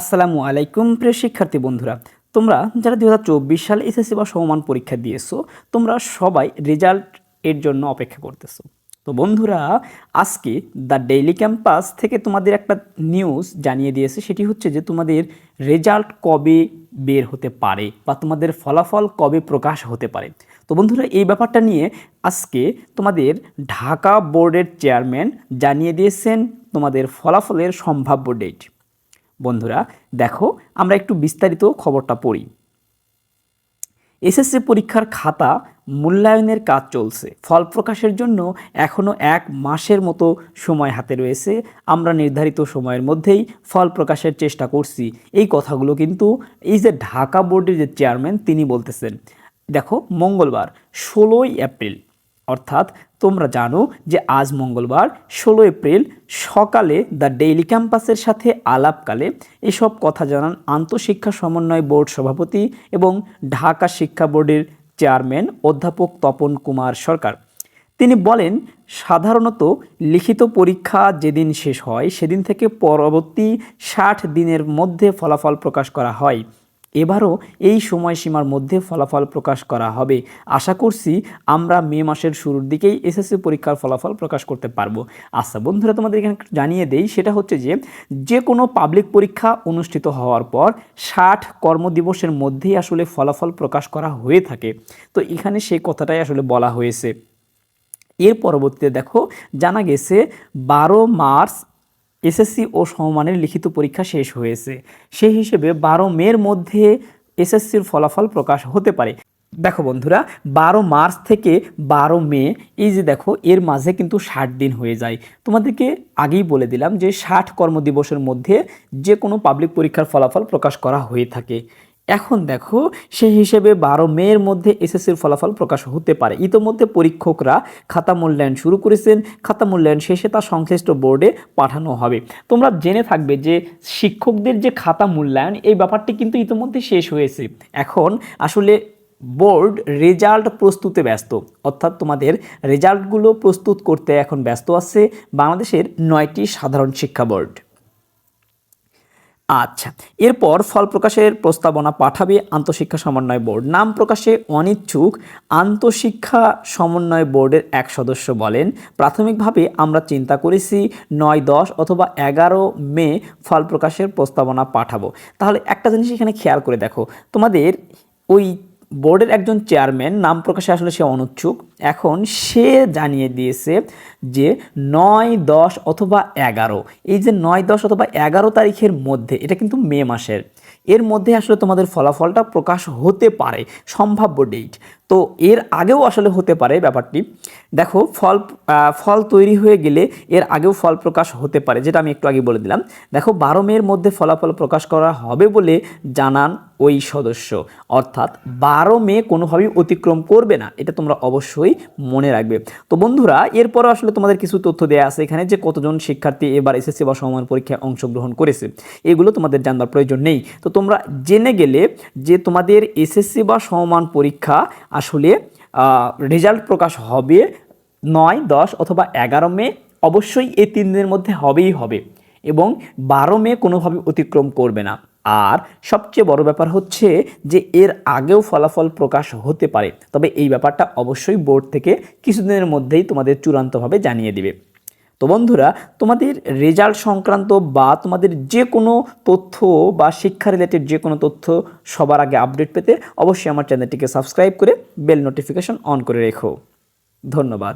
আসসালামু আলাইকুম, প্রিয় শিক্ষার্থী বন্ধুরা। তোমরা যারা দু হাজার চব্বিশ সালে এসএসসি বা সমমান পরীক্ষা দিয়েছ, তোমরা সবাই রেজাল্ট এর জন্য অপেক্ষা করতেছো। তো বন্ধুরা, আজকে দ্য ডেইলি ক্যাম্পাস থেকে তোমাদের একটা নিউজ জানিয়ে দিয়েছে। সেটি হচ্ছে যে তোমাদের রেজাল্ট কবে বের হতে পারে বা তোমাদের ফলাফল কবে প্রকাশ হতে পারে। তো বন্ধুরা, এই ব্যাপারটা নিয়ে আজকে তোমাদের ঢাকা বোর্ডের চেয়ারম্যান জানিয়ে দিয়েছেন তোমাদের ফলাফলের সম্ভাব্য ডেট বন্ধুরা, দেখো, আমরা একটু বিস্তারিত খবরটা পড়ি। এসএসসি পরীক্ষার খাতা মূল্যায়নের কাজ চলছে। ফল প্রকাশের জন্য এখনও এক মাসের মতো সময় হাতে রয়েছে। আমরা নির্ধারিত সময়ের মধ্যেই ফল প্রকাশের চেষ্টা করছি। এই কথাগুলো কিন্তু এই যে ঢাকা বোর্ডের যে চেয়ারম্যান, তিনি বলতেছেন। দেখো, মঙ্গলবার, ষোলোই এপ্রিল অর্থাৎ তোমরা জানো যে আজ মঙ্গলবার ষোলো এপ্রিল সকালে দ্য ডেইলি ক্যাম্পাসের সাথে আলাপকালে এসব কথা জানান আন্তঃশিক্ষা সমন্বয় বোর্ড সভাপতি এবং ঢাকা শিক্ষা বোর্ডের চেয়ারম্যান অধ্যাপক তপন কুমার সরকার। তিনি বলেন, সাধারণত লিখিত পরীক্ষা যেদিন শেষ হয়, সেদিন থেকে পরবর্তী ষাট দিনের মধ্যে ফলাফল প্রকাশ করা হয়। এবারও এই সময়সীমার মধ্যে ফলাফল প্রকাশ করা হবে। আশা করছি আমরা মে মাসের শুরুর দিকেই এসএসসি পরীক্ষার ফলাফল প্রকাশ করতে পারব। আচ্ছা বন্ধুরা, তোমাদের এখানে জানিয়ে দেই, সেটা হচ্ছে যে যে কোনো পাবলিক পরীক্ষা অনুষ্ঠিত হওয়ার পর ষাট কর্মদিবসের মধ্যেই আসলে ফলাফল প্রকাশ করা হয়ে থাকে। তো এখানে সেই কথাটাই আসলে বলা হয়েছে। এর পরবর্তীতে দেখো, জানা গেছে বারো মার্চ এসএসসি ও সমমানের লিখিত পরীক্ষা শেষ হয়েছে। সেই হিসেবে বারো মের মধ্যে এসএসসির ফলাফল প্রকাশ হতে পারে। দেখো বন্ধুরা, বারো মার্চ থেকে বারো মে, এই যে দেখো, এর মাঝে কিন্তু ষাট দিন হয়ে যায়। তোমাদেরকে আগেই বলে দিলাম যে ষাট কর্মদিবসের মধ্যে যে কোনো পাবলিক পরীক্ষার ফলাফল প্রকাশ করা হয়ে থাকে। এখন দেখো, সেই হিসেবে বারো মেয়ের মধ্যে এসএসসির ফলাফল প্রকাশ হতে পারে। ইতোমধ্যে পরীক্ষকরা খাতা মূল্যায়ন শুরু করেছেন। খাতা মূল্যায়ন শেষে তা সংশ্লিষ্ট বোর্ডে পাঠানো হবে। তোমরা জেনে থাকবে যে শিক্ষকদের যে খাতা মূল্যায়ন, এই ব্যাপারটি কিন্তু ইতোমধ্যে শেষ হয়েছে। এখন আসলে বোর্ড রেজাল্ট প্রস্তুতে ব্যস্ত। অর্থাৎ তোমাদের রেজাল্টগুলো প্রস্তুত করতে এখন ব্যস্ত আছে বাংলাদেশের নয়টি সাধারণ শিক্ষা বোর্ড। আচ্ছা এরপর ফল প্রকাশের প্রস্তাবনা পাঠাবে আন্তঃশিক্ষা সমন্বয় বোর্ড। নাম প্রকাশে অনিচ্ছুক আন্তঃশিক্ষা সমন্বয় বোর্ডের এক সদস্য বলেন, প্রাথমিকভাবে আমরা চিন্তা করেছি নয়, দশ অথবা এগারো মে ফল প্রকাশের প্রস্তাবনা পাঠাবো। তাহলে একটা জিনিস এখানে খেয়াল করে দেখো, তোমাদের ওই বোর্ডের একজন চেয়ারম্যান, নাম প্রকাশে আসলে সে অনুচ্ছুক। এখন সে জানিয়ে দিয়েছে যে নয়, দশ অথবা এগারো। এই যে নয়, দশ অথবা এগারো তারিখের মধ্যে, এটা কিন্তু মে মাসের। এর মধ্যে আসলে তোমাদের ফলাফলটা প্রকাশ হতে পারে, সম্ভাব্য ডেট তো এর আগেও আসলে হতে পারে ব্যাপারটি। দেখো, ফল ফল তৈরি হয়ে গেলে এর আগেও ফল প্রকাশ হতে পারে, যেটা আমি একটু আগে বলে দিলাম। দেখো, বারো মেয়ের মধ্যে ফলাফল প্রকাশ করা হবে বলে জানান ওই সদস্য। অর্থাৎ বারো মে কোনোভাবেই অতিক্রম করবে না, এটা তোমরা অবশ্যই মনে রাখবে। তো বন্ধুরা, এরপরও আসলে তোমাদের কিছু তথ্য দেওয়া আছে এখানে যে কতজন শিক্ষার্থী এবার এসএসসি বা সমান পরীক্ষায় অংশগ্রহণ করেছে। এগুলো তোমাদের জানবার প্রয়োজন নেই। তো তোমরা জেনে গেলে যে তোমাদের এসএসসি বা সমমান পরীক্ষা আসলে রেজাল্ট প্রকাশ হবে নয়, দশ অথবা এগারো মে, অবশ্যই এই তিন দিনের মধ্যে হবেই হবে এবং বারো মে কোনোভাবে অতিক্রম করবে না। আর সবচেয়ে বড় ব্যাপার হচ্ছে যে এর আগেও ফলাফল প্রকাশ হতে পারে, তবে এই ব্যাপারটা অবশ্যই বোর্ড থেকে কিছুদিনের মধ্যেই তোমাদের চূড়ান্তভাবে জানিয়ে দিবে। তো বন্ধুরা, তোমাদের রেজাল্ট সংক্রান্ত বা তোমাদের যে কোনো তথ্য বা শিক্ষা রিলেটেড যে কোনো তথ্য সবার আগে আপডেট পেতে অবশ্যই আমার চ্যানেলটিকে সাবস্ক্রাইব করে বেল নোটিফিকেশন অন করে রেখো। ধন্যবাদ।